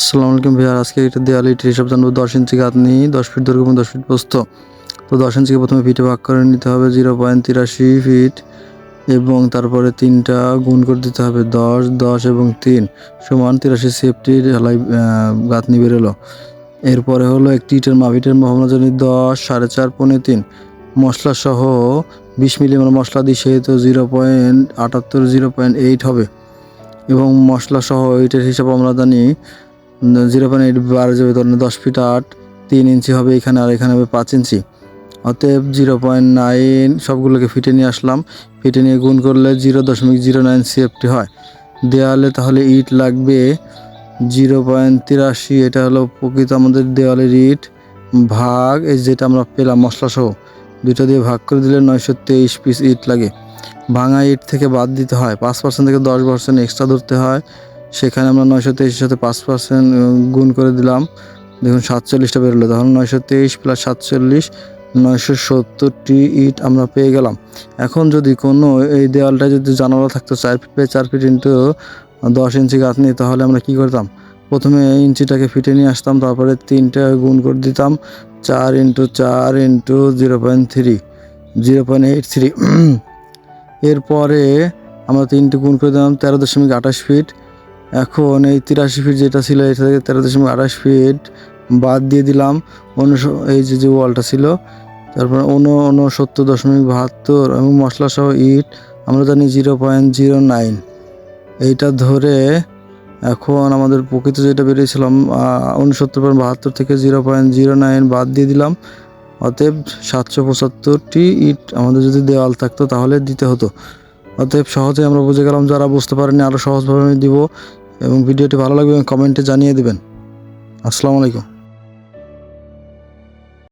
আসসালামু আলাইকুম ভাইয়া আজকে এটা দেওয়াল ইটের হিসাব জানব দশ ইঞ্চি গাঁথনি দশ ফিট দৈর্ঘ্য এবং দশ ফিট প্রস্থ। তো দশ ইঞ্চিকে প্রথমে ফিটে ভাগ করে নিতে হবে জিরো পয়েন্ট তিরাশি ফিট এবং তারপরে তিনটা গুণ করে দিতে হবে দশ দশ এবং তিন সমান তিরাশি সেফটি ঢালাই গাঁথনি বেরোলো। এরপরে হলো একটি ইটের মাপ ইটের মাপ জানি দশ, সাড়ে চার পনেরো তিন। মশলা সহ বিশ মিলি আমরা মশলা দিই সেহেতু জিরো পয়েন্ট আটাত্তর, জিরো পয়েন্ট এইট হবে। এবং মশলা সহ এইটার হিসাব আমরা জানি জিরো পয়েন্ট এইট বাড়ে যাবে ধরেন দশ ফিট আট, তিন ইঞ্চি হবে এখানে আর এখানে হবে পাঁচ ইঞ্চি। অতএব জিরো পয়েন্ট নাইন সবগুলোকে ফিটে নিয়ে আসলাম। ফিটে নিয়ে গুণ করলে জিরো দশমিক জিরো নাইন সিএফটি হয়। দেওয়ালে তাহলে ইট লাগবে। জিরো পয়েন্ট তিরাশি, এটা হলো প্রকৃত আমাদের দেওয়ালের ইট। ভাগ, এই যেটা আমরা পেলাম মশলা সহ দুটো দিয়ে ভাগ করে দিলে নয়শো তেইশ পিস ইট লাগে। ভাঙা ইট থেকে বাদ দিতে হয়। পাঁচ পার্সেন্ট থেকে দশ পার্সেন্ট এক্সট্রা ধরতে হয়। সেখানে আমরা নয়শো তেইশের সাথে পাঁচ পার্সেন্ট গুণ করে দিলাম। দেখুন, সাতচল্লিশটা বেরোলো। তখন নয়শো তেইশ প্লাস সাতচল্লিশ, নয়শো সত্তরটি ইট আমরা পেয়ে গেলাম। এখন যদি কোনো এই দেওয়ালটা যদি জানালা থাকতো, চার ফিট বাই চার ফিট ইন্টু দশ ইঞ্চি গাঁথনি, তাহলে আমরা কি করতাম? প্রথমে ইঞ্চিটাকে ফিটে নিয়ে আসতাম, তারপরে তিনটা গুণ করে দিতাম, চার ইন্টু চার into zero point three zero point eight three এরপরে আমরা তিনটে গুণ করে দিলাম, তেরো দশমিক আঠাশ ফিট। এখন এই তিরাশি ফিট যেটা ছিল, এটা থেকে তেরো দশমিক আঠাশ ফিট বাদ দিয়ে দিলাম। অনুস এই যে যে ওয়ালটা ছিল, তারপর উন, উনসত্তর দশমিক বাহাত্তর এবং মশলা সহ ইট, আমরা জানি জিরো পয়েন্ট জিরো নাইন। এইটা ধরে এখন আমাদের প্রকৃত যেটা বেরিয়েছিলাম উনসত্তর পয়েন্ট বাহাত্তর থেকে জিরো পয়েন্ট জিরো নাইন বাদ দিয়ে দিলাম। অতএব সাতশো পঁচাত্তরটি ইট আমাদের যদি দেওয়াল থাকতো তাহলে দিতে হতো। অতএব সহজে আমরা বুঝে গেলাম, যারা বুঝতে পারেনি আরও সহজভাবে আমি দিব। এবং ভিডিওটি ভালো লাগবে কমেন্টে জানিয়ে দেবেন। আসসালামু আলাইকুম।